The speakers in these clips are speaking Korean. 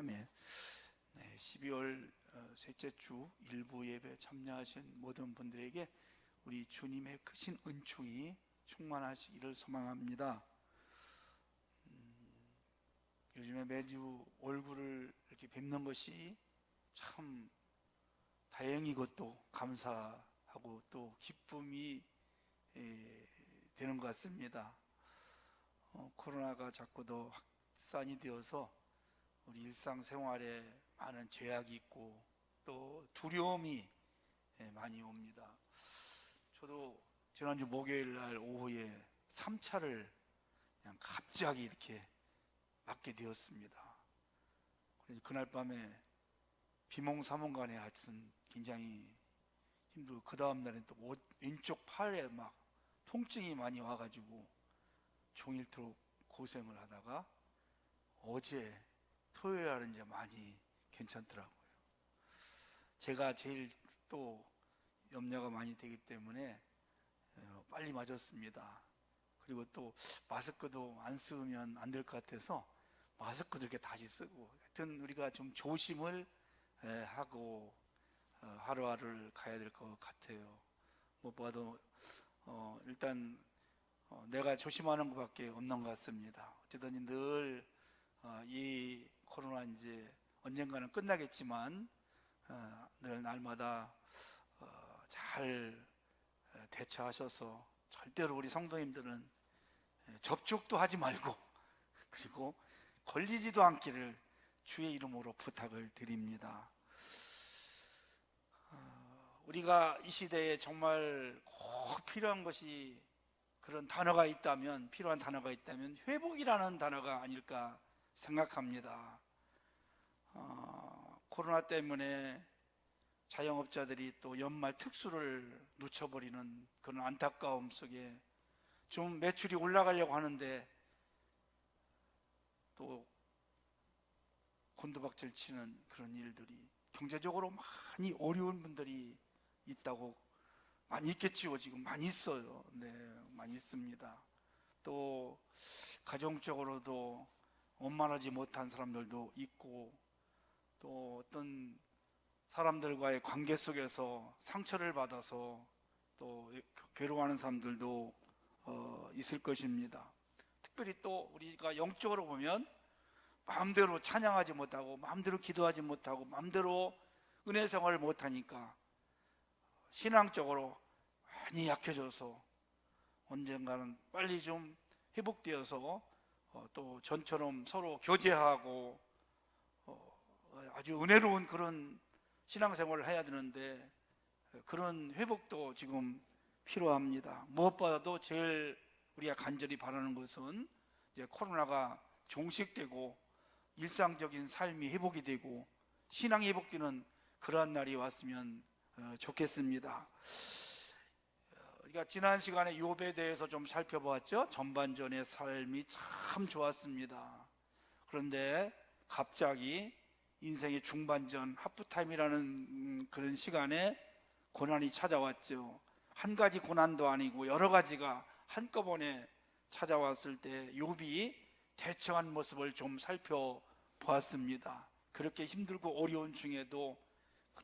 아멘. 네, 12월 어, 셋째 주 일부 예배 참여하신 모든 분들에게 우리 주님의 크신 은총이 충만하시기를 소망합니다. 음, 요즘에 매주 얼굴을 이렇게 뵙는 것이 참 다행이고 또 감사하고 또 기쁨이 에, 되는 것 같습니다. 어, 코로나가 자꾸 더 확산이 되어서 우리 일상생활에 많은 죄악이 있고 또 두려움이 예, 많이 옵니다. 저도 지난주 목요일 날 오후에 3차를 그냥 갑자기 이렇게 맞게 되었습니다. 그날 밤에 비몽사몽간에 하여튼 굉장히 힘들고 그 다음 날엔 또 오- 왼쪽 팔에 막 통증이 많이 와가지고 종일토록 고생을 하다가 어제 토요일 날은 이제 많이 괜찮더라고요. 제가 제일 또 염려가 많이 되기 때문에 어, 빨리 맞았습니다. 그리고 또 마스크도 안 쓰면 안 될 것 같아서 마스크도 이렇게 다시 쓰고 하여튼 우리가 좀 조심을 에, 하고 어, 하루하루를 가야 될 것 같아요. 무엇보다도 어, 일단 어, 내가 조심하는 것밖에 없는 것 같습니다. 어쨌든 늘 어, 이 코로나 이제 언젠가는 끝나겠지만 어, 늘 날마다 어, 잘 어, 대처하셔서 절대로 우리 성도님들은 예, 접촉도 하지 말고 그리고 걸리지도 않기를 주의 이름으로 부탁을 드립니다. 어, 우리가 이 시대에 정말 꼭 필요한 것이 그런 단어가 있다면 필요한 단어가 있다면 회복이라는 단어가 아닐까 생각합니다. 어, 코로나 때문에 자영업자들이 또 연말 특수를 놓쳐버리는 그런 안타까움 속에 좀 매출이 올라가려고 하는데 또 곤두박질 치는 그런 일들이 경제적으로 많이 어려운 분들이 있다고 많이 있겠지요. 지금 많이 있어요. 네 많이 있습니다. 또 가정적으로도 원만하지 못한 사람들도 있고 또 어떤 사람들과의 관계 속에서 상처를 받아서 또 괴로워하는 사람들도 어, 있을 것입니다. 특별히 또 우리가 영적으로 보면 마음대로 찬양하지 못하고 마음대로 기도하지 못하고 마음대로 은혜 생활을 못하니까 신앙적으로 많이 약해져서 언젠가는 빨리 좀 회복되어서 어, 또 전처럼 서로 교제하고 어, 아주 은혜로운 그런 신앙생활을 해야 되는데 그런 회복도 지금 필요합니다. 무엇보다도 제일 우리가 간절히 바라는 것은 이제 코로나가 종식되고 일상적인 삶이 회복이 되고 신앙이 회복되는 그러한 날이 왔으면 어, 좋겠습니다. 우리가 지난 시간에 욥에 대해서 좀 살펴보았죠. 전반전의 삶이 참 좋았습니다. 그런데 갑자기 인생의 중반전 하프타임이라는 음, 그런 시간에 고난이 찾아왔죠. 한 가지 고난도 아니고 여러 가지가 한꺼번에 찾아왔을 때 욥이 대처한 모습을 좀 살펴보았습니다. 그렇게 힘들고 어려운 중에도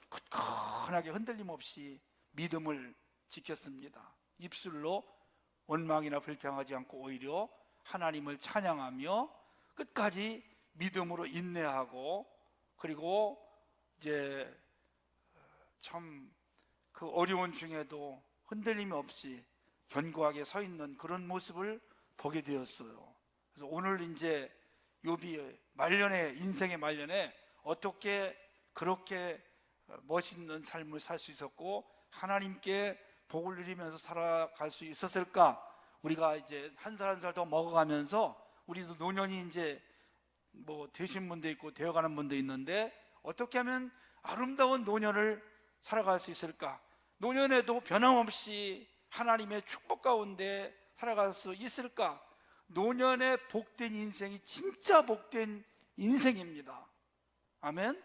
굳건하게 흔들림 없이 믿음을 지켰습니다. 입술로 원망이나 불평하지 않고 오히려 하나님을 찬양하며 끝까지 믿음으로 인내하고 그리고 이제 참 그 어려운 중에도 흔들림이 없이 견고하게 서 있는 그런 모습을 보게 되었어요. 그래서 오늘 이제 요비 말년에 인생의 말년에 어떻게 그렇게 멋있는 삶을 살 수 있었고 하나님께 복을 누리면서 살아갈 수 있었을까? 우리가 이제 한 살 한 살 더 먹어가면서 우리도 노년이 이제 뭐 되신 분도 있고 되어가는 분도 있는데 어떻게 하면 아름다운 노년을 살아갈 수 있을까? 노년에도 변함없이 하나님의 축복 가운데 살아갈 수 있을까? 노년의 복된 인생이 진짜 복된 인생입니다. 아멘?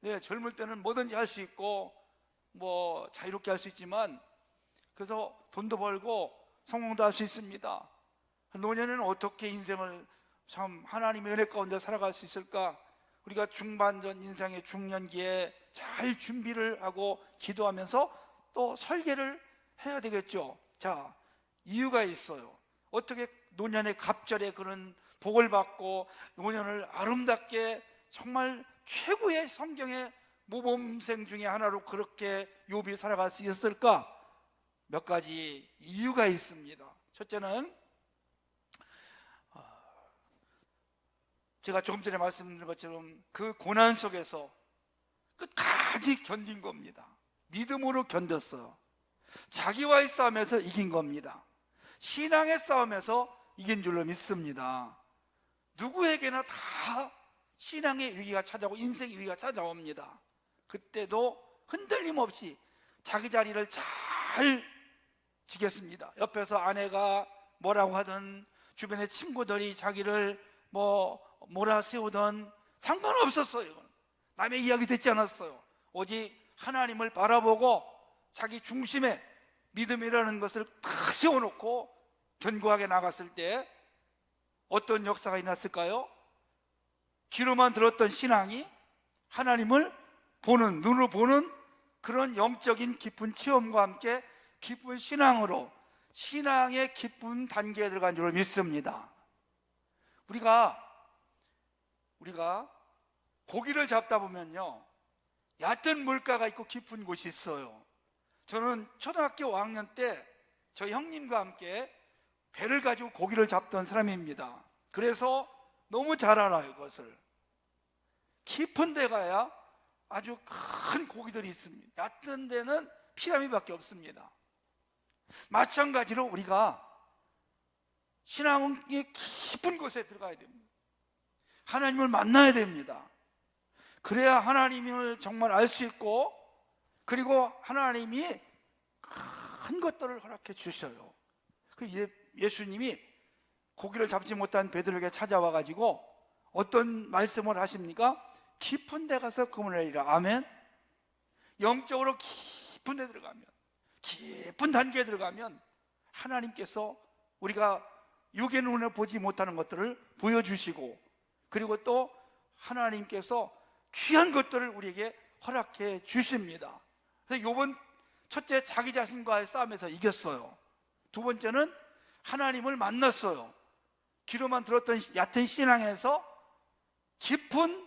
네, 젊을 때는 뭐든지 할 수 있고, 뭐, 자유롭게 할 수 있지만, 그래서 돈도 벌고, 성공도 할 수 있습니다. 노년에는 어떻게 인생을 참 하나님의 은혜 가운데 살아갈 수 있을까? 우리가 중반전 인생의 중년기에 잘 준비를 하고 기도하면서 또 설계를 해야 되겠죠. 자, 이유가 있어요. 어떻게 노년의 갑절에 그런 복을 받고 노년을 아름답게 정말 최고의 성경의 모범생 중에 하나로 그렇게 욥이 살아갈 수 있었을까? 몇 가지 이유가 있습니다. 첫째는 제가 조금 전에 말씀드린 것처럼 그 고난 속에서 끝까지 견딘 겁니다. 믿음으로 견뎠어요. 자기와의 싸움에서 이긴 겁니다. 신앙의 싸움에서 이긴 줄로 믿습니다. 누구에게나 다 신앙의 위기가 찾아오고 인생의 위기가 찾아옵니다. 그때도 흔들림 없이 자기 자리를 잘 지켰습니다. 옆에서 아내가 뭐라고 하든 주변의 친구들이 자기를 뭐 몰아세우던 상관없었어요. 남의 이야기 듣지 않았어요. 오직 하나님을 바라보고 자기 중심에 믿음이라는 것을 탁 세워놓고 견고하게 나갔을 때 어떤 역사가 일어났을까요? 귀로만 들었던 신앙이 하나님을 보는 눈으로 보는 그런 영적인 깊은 체험과 함께 깊은 신앙으로 신앙의 깊은 단계에 들어간 줄 믿습니다. 우리가 우리가 고기를 잡다 보면요 얕은 물가가 있고 깊은 곳이 있어요. 저는 초등학교 5학년 때 저희 형님과 함께 배를 가지고 고기를 잡던 사람입니다. 그래서 너무 잘 알아요, 그것을. 깊은 데 가야 아주 큰 고기들이 있습니다. 얕은 데는 피라미밖에 없습니다. 마찬가지로 우리가 신앙의 깊은 곳에 들어가야 됩니다. 하나님을 만나야 됩니다. 그래야 하나님을 정말 알 수 있고 그리고 하나님이 큰 것들을 허락해 주셔요. 예수님이 고기를 잡지 못한 베드로에게 찾아와 가지고 어떤 말씀을 하십니까? 깊은 데 가서 그물을 내리라. 아멘. 영적으로 깊은 데 들어가면 깊은 단계에 들어가면 하나님께서 우리가 육의 눈에 보지 못하는 것들을 보여주시고 그리고 또 하나님께서 귀한 것들을 우리에게 허락해 주십니다. 그래서 요번 첫째 자기 자신과의 싸움에서 이겼어요. 두 번째는 하나님을 만났어요. 귀로만 들었던 얕은 신앙에서 깊은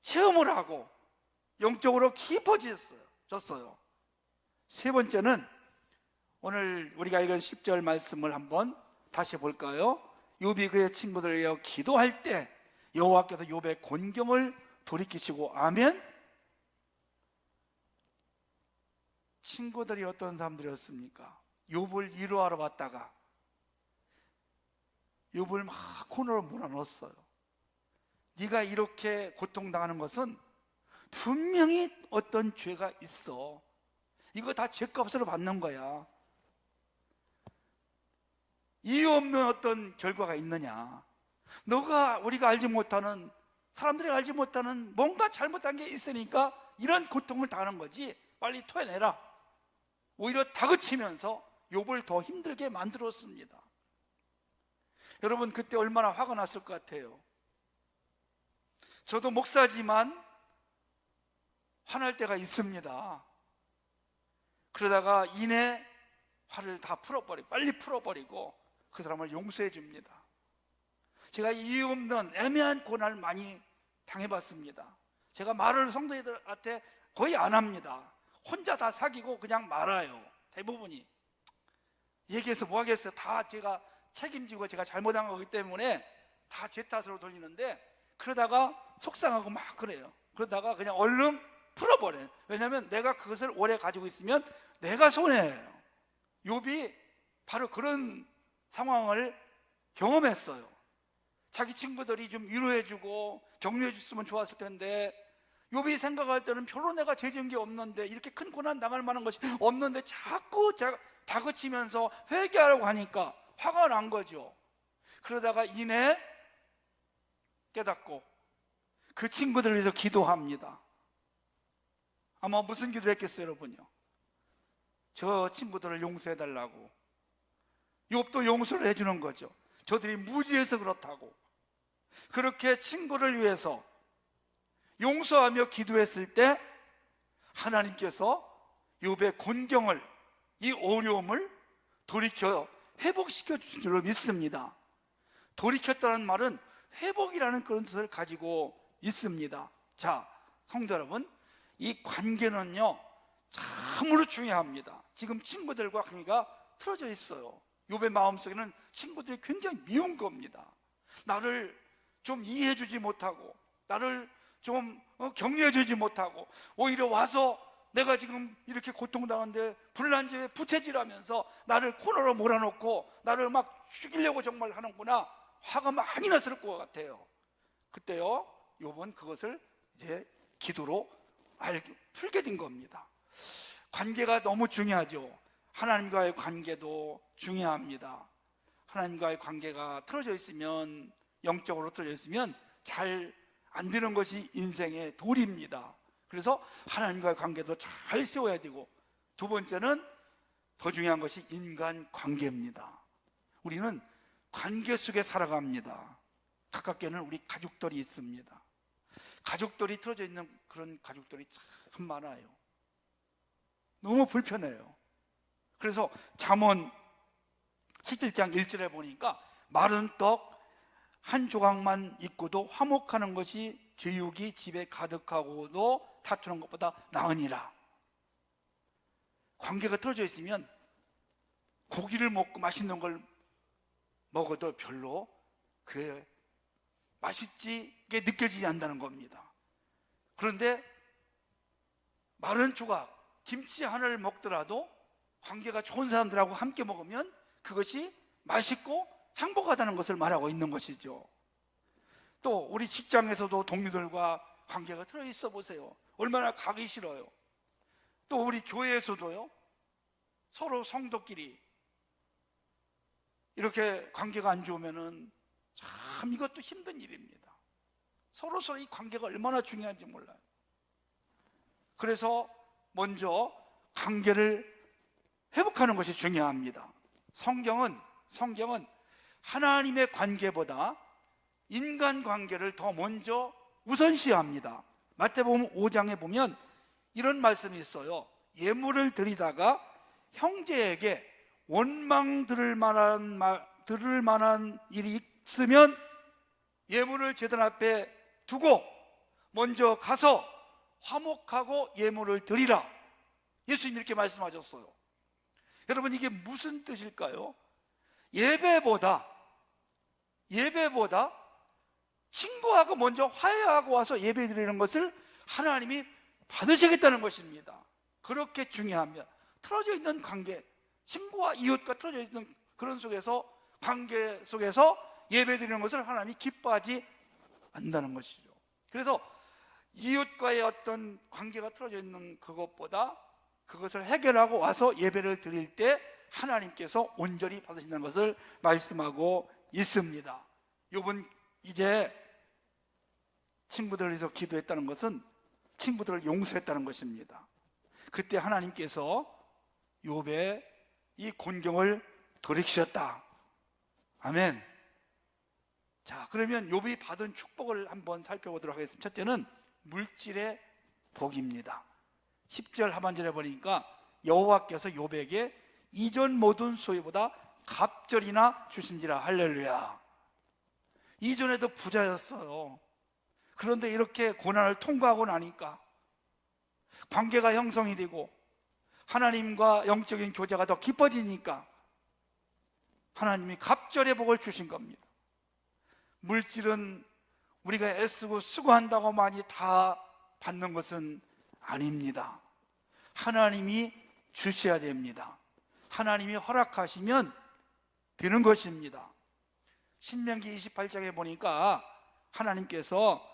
체험을 하고 영적으로 깊어졌어요. 졌어요. 세 번째는 오늘 우리가 읽은 10절 말씀을 한번 다시 볼까요? 욥이 그의 친구들을 위하여 기도할 때 여호와께서 욥의 곤경을 돌이키시고 아멘. 친구들이 어떤 사람들이었습니까? 욥을 위로하러 왔다가 욥을 막 코너로 몰아넣었어요. 네가 이렇게 고통당하는 것은 분명히 어떤 죄가 있어. 이거 다 죄값으로 받는 거야. 이유 없는 어떤 결과가 있느냐? 너가 우리가 알지 못하는 사람들이 알지 못하는 뭔가 잘못한 게 있으니까 이런 고통을 당하는 거지. 빨리 토해내라. 오히려 다그치면서 욥을 더 힘들게 만들었습니다. 여러분 그때 얼마나 화가 났을 것 같아요. 저도 목사지만 화날 때가 있습니다. 그러다가 이내 화를 다 풀어버리, 빨리 풀어버리고 그 사람을 용서해 줍니다. 제가 이유 없는 애매한 고난을 많이 당해봤습니다. 제가 말을 성도들한테 거의 안 합니다. 혼자 다 사귀고 그냥 말아요. 대부분이. 얘기해서 뭐 하겠어요. 다 제가 책임지고 제가 잘못한 거기 때문에 다 제 탓으로 돌리는데 그러다가 속상하고 막 그래요. 그러다가 그냥 얼른 풀어버려요. 왜냐하면 내가 그것을 오래 가지고 있으면 내가 손해예요. 욥이 바로 그런 상황을 경험했어요. 자기 친구들이 좀 위로해주고 격려해줬으면 좋았을 텐데 욥이 생각할 때는 별로 내가 죄진 게 없는데 이렇게 큰 고난 당할 만한 것이 없는데 자꾸 제가 다그치면서 회개하려고 하니까 화가 난 거죠. 그러다가 이내 깨닫고 그 친구들을 위해서 기도합니다. 아마 무슨 기도를 했겠어요, 여러분요? 저 친구들을 용서해 달라고. 욥도 용서를 해주는 거죠. 저들이 무지해서 그렇다고. 그렇게 친구를 위해서 용서하며 기도했을 때 하나님께서 욥의 곤경을 이 어려움을 돌이켜 회복시켜 주신 줄로 믿습니다. 돌이켰다는 말은 회복이라는 그런 뜻을 가지고 있습니다. 자, 성도 여러분, 이 관계는요 참으로 중요합니다. 지금 친구들과 관계가 틀어져 있어요. 욥의 마음속에는 친구들이 굉장히 미운 겁니다. 나를 좀 이해해 주지 못하고 나를 좀 어, 격려해 주지 못하고 오히려 와서 내가 지금 이렇게 고통당한데 불난 집에 부채질하면서 나를 코너로 몰아놓고 나를 막 죽이려고 정말 하는구나 화가 많이 났을 것 같아요. 그때요, 요번 그것을 이제 기도로 알, 풀게 된 겁니다. 관계가 너무 중요하죠. 하나님과의 관계도 중요합니다. 하나님과의 관계가 틀어져 있으면 영적으로 틀어져 있으면 잘 안 되는 것이 인생의 도리입니다. 그래서 하나님과의 관계도 잘 세워야 되고 두 번째는 더 중요한 것이 인간 관계입니다. 우리는 관계 속에 살아갑니다. 가깝게는 우리 가족들이 있습니다. 가족들이 틀어져 있는 그런 가족들이 참 많아요. 너무 불편해요. 그래서 잠언 11장 1절에 보니까 마른 떡 한 조각만 있고도 화목하는 것이 죄육이 집에 가득하고도 다투는 것보다 나으니라. 관계가 틀어져 있으면 고기를 먹고 맛있는 걸 먹어도 별로 그 맛있지게 느껴지지 않는다는 겁니다. 그런데 마른 조각, 김치 하나를 먹더라도 관계가 좋은 사람들하고 함께 먹으면 그것이 맛있고 행복하다는 것을 말하고 있는 것이죠. 또 우리 직장에서도 동료들과 관계가 틀어 있어 보세요. 얼마나 가기 싫어요. 또 우리 교회에서도요. 서로 성도끼리 이렇게 관계가 안 좋으면은 참 이것도 힘든 일입니다. 서로 서로 이 관계가 얼마나 중요한지 몰라요. 그래서 먼저 관계를 회복하는 것이 중요합니다. 성경은 성경은 하나님의 관계보다 인간 관계를 더 먼저 우선시합니다. 마태복음 5장에 보면 이런 말씀이 있어요. 예물을 드리다가 형제에게 원망 들을 만한 말, 들을 만한 일이 있으면 예물을 제단 앞에 두고 먼저 가서 화목하고 예물을 드리라. 예수님 이렇게 말씀하셨어요. 여러분 이게 무슨 뜻일까요? 예배보다 예배보다 친구하고 먼저 화해하고 와서 예배 드리는 것을 하나님이 받으시겠다는 것입니다. 그렇게 중요합니다. 틀어져 있는 관계, 친구와 이웃과 틀어져 있는 그런 속에서 관계 속에서 예배 드리는 것을 하나님이 기뻐하지 않는다는 것이죠. 그래서 이웃과의 어떤 관계가 틀어져 있는 그것보다 그것을 해결하고 와서 예배를 드릴 때 하나님께서 온전히 받으신다는 것을 말씀하고 있습니다. 요번 이제 친구들에서 기도했다는 것은 친구들을 용서했다는 것입니다. 그때 하나님께서 욥의 이 곤경을 돌이키셨다. 아멘. 자, 그러면 욥이 받은 축복을 한번 살펴보도록 하겠습니다. 첫째는 물질의 복입니다. 10절 하반절에 보니까 여호와께서 욥에게 이전 모든 소유보다 갑절이나 주신지라 할렐루야. 이전에도 부자였어요. 그런데 이렇게 고난을 통과하고 나니까 관계가 형성이 되고 하나님과 영적인 교제가 더 깊어지니까 하나님이 갑절의 복을 주신 겁니다. 물질은 우리가 애쓰고 수고한다고 많이 다 받는 것은 아닙니다. 하나님이 주셔야 됩니다. 하나님이 허락하시면 되는 것입니다. 신명기 28장에 보니까 하나님께서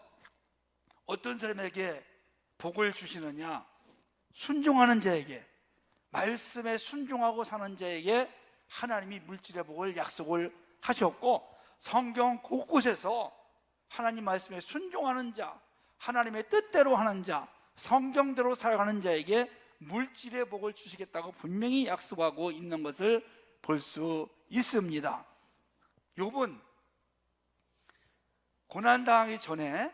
어떤 사람에게 복을 주시느냐? 순종하는 자에게, 말씀에 순종하고 사는 자에게 하나님이 물질의 복을 약속을 하셨고, 성경 곳곳에서 하나님 말씀에 순종하는 자, 하나님의 뜻대로 하는 자, 성경대로 살아가는 자에게 물질의 복을 주시겠다고 분명히 약속하고 있는 것을 볼 수 있습니다. 욥은 고난 당하기 전에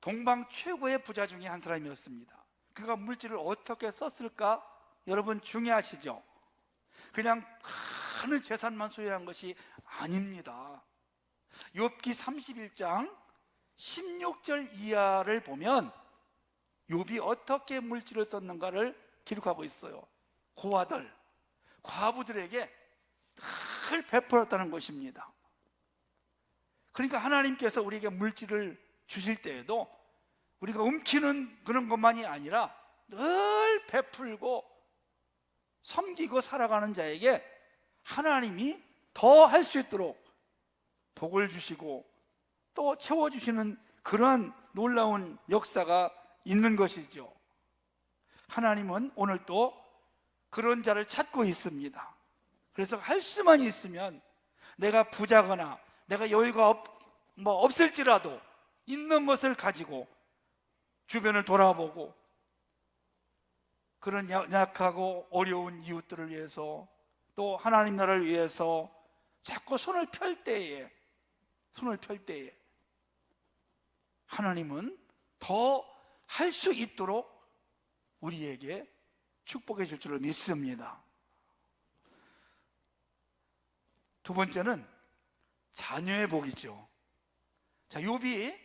동방 최고의 부자 중에 한 사람이었습니다. 그가 물질을 어떻게 썼을까? 여러분 중요하시죠? 그냥 많은 재산만 소유한 것이 아닙니다. 욥기 31장 16절 이하를 보면 욥이 어떻게 물질을 썼는가를 기록하고 있어요. 고아들, 과부들에게 늘 베풀었다는 것입니다. 그러니까 하나님께서 우리에게 물질을 주실 때에도 우리가 움키는 그런 것만이 아니라 늘 베풀고 섬기고 살아가는 자에게 하나님이 더 할 수 있도록 복을 주시고 또 채워주시는 그러한 놀라운 역사가 있는 것이죠. 하나님은 오늘 또 그런 자를 찾고 있습니다. 그래서 할 수만 있으면 내가 부자거나 내가 여유가 없, 뭐 없을지라도 있는 것을 가지고 주변을 돌아보고 그런 약- 약하고 어려운 이웃들을 위해서 또 하나님 나라를 위해서 자꾸 손을 펼 때에 손을 펼 때에 하나님은 더 할 수 있도록 우리에게 축복해 줄 줄을 믿습니다. 두 번째는 자녀의 복이죠. 자, 욥이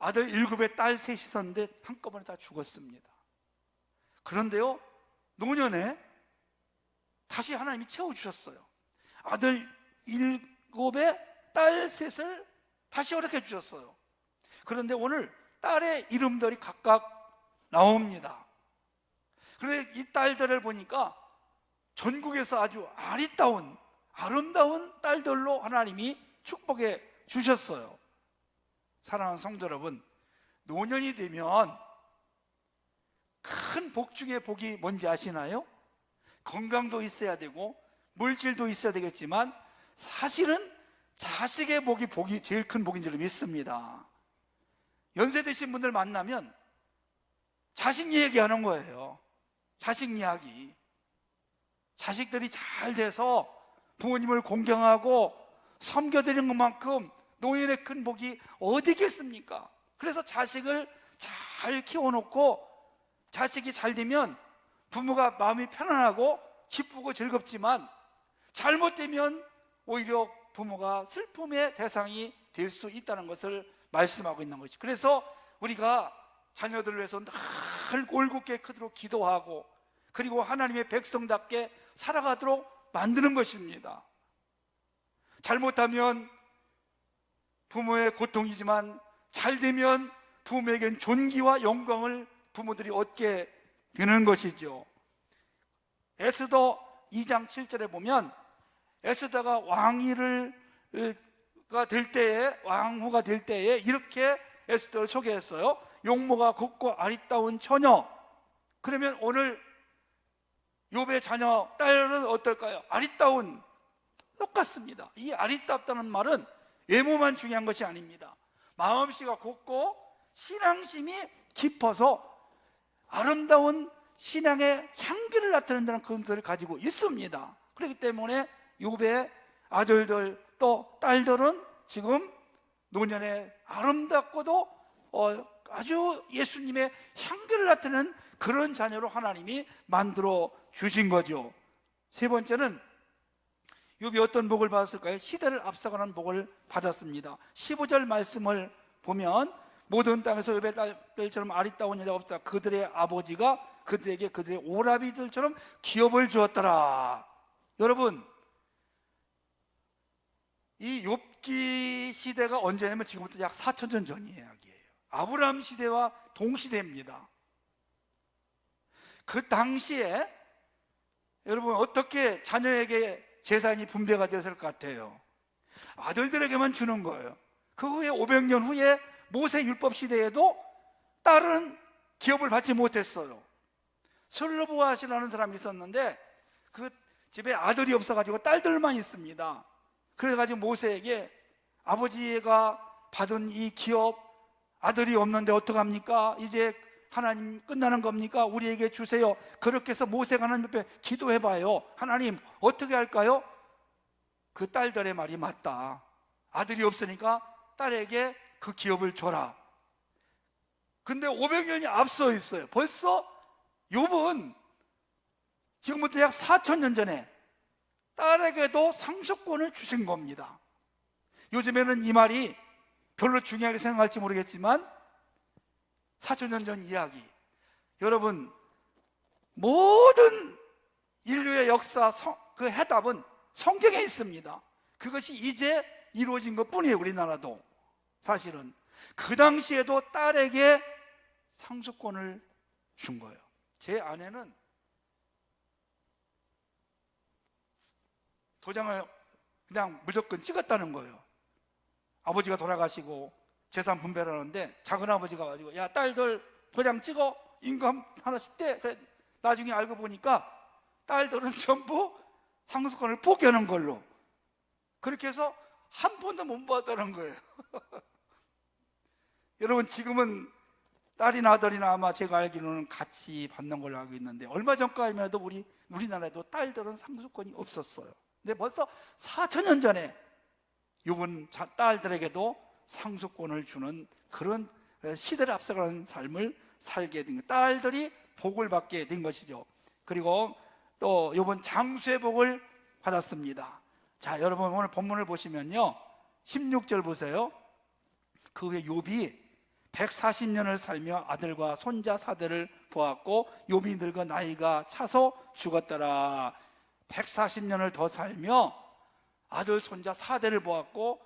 아들 일곱에 딸 셋이 있었는데 한꺼번에 다 죽었습니다. 그런데요, 노년에 다시 하나님이 채워주셨어요. 아들 일곱에 딸 셋을 다시 허락해 주셨어요. 그런데 오늘 딸의 이름들이 각각 나옵니다. 그런데 이 딸들을 보니까 전국에서 아주 아리따운, 아름다운 딸들로 하나님이 축복해 주셨어요. 사랑하는 성도 여러분, 노년이 되면 큰 복 중에 복이 뭔지 아시나요? 건강도 있어야 되고 물질도 있어야 되겠지만 사실은 자식의 복이 복이 제일 큰 복인 줄 믿습니다. 연세 드신 분들 만나면 자식 얘기하는 거예요. 자식 이야기. 자식들이 잘 돼서 부모님을 공경하고 섬겨드리는 것만큼 노인의 큰 복이 어디 있겠습니까? 그래서 자식을 잘 키워놓고 자식이 잘 되면 부모가 마음이 편안하고 기쁘고 즐겁지만 잘못되면 오히려 부모가 슬픔의 대상이 될 수 있다는 것을 말씀하고 있는 것이죠. 그래서 우리가 자녀들을 위해서 늘 올곧게 크도록 기도하고 그리고 하나님의 백성답게 살아가도록 만드는 것입니다. 잘못하면 부모의 고통이지만 잘 되면 부모에겐 존귀와 영광을 부모들이 얻게 되는 것이죠. 에스더 2장 7절에 보면 에스더가 왕위를 가 될 때에 왕후가 될 때에 이렇게 에스더를 소개했어요. 용모가 곱고 아리따운 처녀. 그러면 오늘 욥의 자녀 딸은 어떨까요? 아리따운 똑같습니다. 이 아리따다는 말은 외모만 중요한 것이 아닙니다. 마음씨가 곱고 신앙심이 깊어서 아름다운 신앙의 향기를 나타낸다는 그것을 가지고 있습니다. 그렇기 때문에 욥의 아들들 또 딸들은 지금 노년에 아름답고도 어, 아주 예수님의 향기를 나타내는 그런 자녀로 하나님이 만들어 주신 거죠. 세 번째는 욥이 어떤 복을 받았을까요? 시대를 앞서가는 복을 받았습니다. 15절 말씀을 보면 모든 땅에서 욥의 딸들처럼 아리따운 여자가 없다. 그들의 아버지가 그들에게 그들의 오라비들처럼 기업을 주었더라. 여러분, 이 욥기 시대가 언제냐면 지금부터 약 4천 년 전 이야기예요. 아브라함 시대와 동시대입니다. 그 당시에 여러분 어떻게 자녀에게 재산이 분배가 됐을 것 같아요? 아들들에게만 주는 거예요. 그 후에 500년 후에 모세 율법 시대에도 딸은 기업을 받지 못했어요. 슬로보아시라는 사람이 있었는데 그 집에 아들이 없어가지고 딸들만 있습니다. 그래가지고 모세에게 아버지가 받은 이 기업 아들이 없는데 어떡합니까? 이제 하나님 끝나는 겁니까? 우리에게 주세요. 그렇게 해서 모세가 하나님 옆에 기도해봐요. 하나님 어떻게 할까요? 그 딸들의 말이 맞다. 아들이 없으니까 딸에게 그 기업을 줘라. 근데 500년이 앞서 있어요. 벌써 욥은 지금부터 약 4천년 전에 딸에게도 상속권을 주신 겁니다. 요즘에는 이 말이 별로 중요하게 생각할지 모르겠지만 4천년 전 이야기. 여러분, 모든 인류의 역사 성- 그 해답은 성경에 있습니다. 그것이 이제 이루어진 것 뿐이에요, 우리나라도. 사실은. 그 당시에도 딸에게 상속권을 준 거예요. 제 아내는 도장을 그냥 무조건 찍었다는 거예요. 아버지가 돌아가시고 재산 분배를 하는데 작은 아버지가 가지고 야 딸들 도장 찍어 임금 하나씩 떼. 나중에 알고 보니까 딸들은 전부 상속권을 포기하는 걸로 그렇게 해서 한 푼도 못 받았다는 거예요. 여러분 지금은 딸이나 아들이나 아마 제가 알기로는 같이 받는 걸로 알고 있는데 얼마 전까지만 해도 우리 우리나라에도 딸들은 상속권이 없었어요. 근데 벌써 4천 년 전에 요번 자- 딸들에게도 상속권을 주는 그런 시대를 앞서가는 삶을 살게 된 거. 딸들이 복을 받게 된 것이죠. 그리고 또 요번 장수의 복을 받았습니다. 자, 여러분 오늘 본문을 보시면요. 16절 보세요. 그 후에 욥이 140년을 살며 아들과 손자 사대를 보았고 욥이 늙어 나이가 차서 죽었더라. 140년을 더 살며 아들 손자 사대를 보았고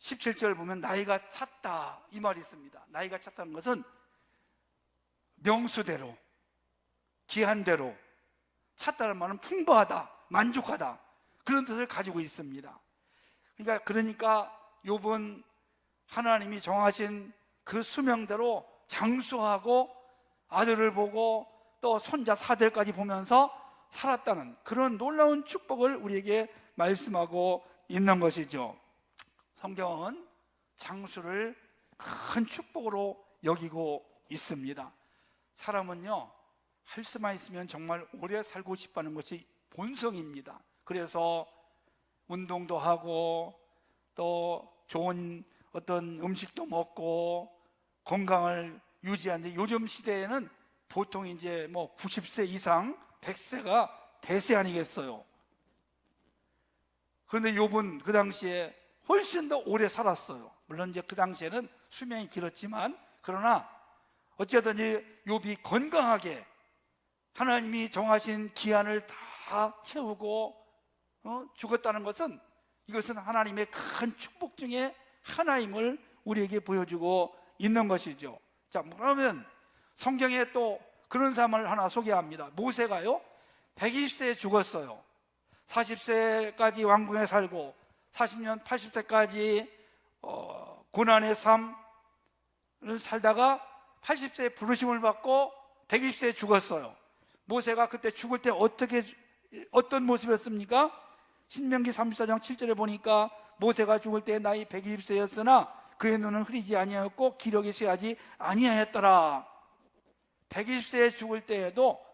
17절 보면 나이가 찼다 이 말이 있습니다. 나이가 찼다는 것은 명수대로 기한대로 찼다는 말은 풍부하다, 만족하다 그런 뜻을 가지고 있습니다. 그러니까 그러니까 욥은 하나님이 정하신 그 수명대로 장수하고 아들을 보고 또 손자 사대까지 보면서 살았다는 그런 놀라운 축복을 우리에게 말씀하고 있는 것이죠. 성경은 장수를 큰 축복으로 여기고 있습니다. 사람은요, 할 수만 있으면 정말 오래 살고 싶다는 것이 본성입니다. 그래서 운동도 하고 또 좋은 어떤 음식도 먹고 건강을 유지하는데 요즘 시대에는 보통 이제 뭐 90세 이상 100세가 대세 아니겠어요. 그런데 욥은 그 당시에 훨씬 더 오래 살았어요. 물론 이제 그 당시에는 수명이 길었지만 그러나 어쨌든지 욥이 건강하게 하나님이 정하신 기한을 다 채우고 어, 죽었다는 것은 이것은 하나님의 큰 축복 중에 하나임을 우리에게 보여주고 있는 것이죠. 자, 그러면 성경에 또 그런 사람을 하나 소개합니다. 모세가요, 120세에 죽었어요. 40세까지 왕궁에 살고 40년, 80세까지 어, 고난의 삶을 살다가 80세에 부르심을 받고 120세에 죽었어요. 모세가 그때 죽을 때 어떻게 어떤 모습이었습니까? 신명기 34장 7절에 보니까 모세가 죽을 때 나이 120세였으나 그의 눈은 흐리지 아니하였고 기력이 쇠하지 아니하였더라. 120세에 죽을 때에도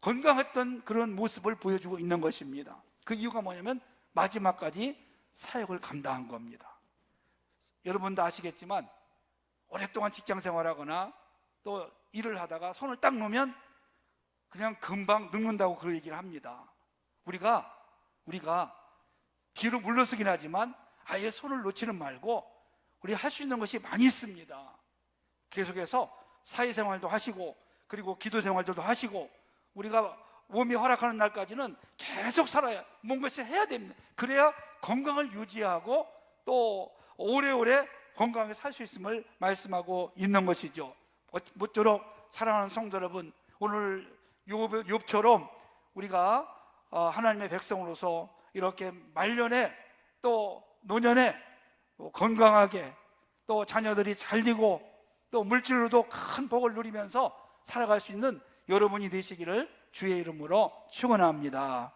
건강했던 그런 모습을 보여주고 있는 것입니다. 그 이유가 뭐냐면 마지막까지 사역을 감당한 겁니다. 여러분도 아시겠지만 오랫동안 직장 생활하거나 또 일을 하다가 손을 딱 놓으면 그냥 금방 늙는다고 그 얘기를 합니다. 우리가 우리가 뒤로 물러서긴 하지만 아예 손을 놓지는 말고 우리 할 수 있는 것이 많이 있습니다. 계속해서 사회생활도 하시고 그리고 기도생활들도 하시고 우리가 몸이 허락하는 날까지는 계속 살아야 뭔가씩 해야 됩니다. 그래야 건강을 유지하고 또 오래오래 건강하게 살 수 있음을 말씀하고 있는 것이죠. 모쪼록 사랑하는 성도 여러분, 오늘 욥, 욥처럼 우리가 어, 하나님의 백성으로서 이렇게 말년에 또 노년에 또 건강하게 또 자녀들이 잘 되고 또 물질로도 큰 복을 누리면서 살아갈 수 있는 여러분이 되시기를 주의 이름으로 축원합니다.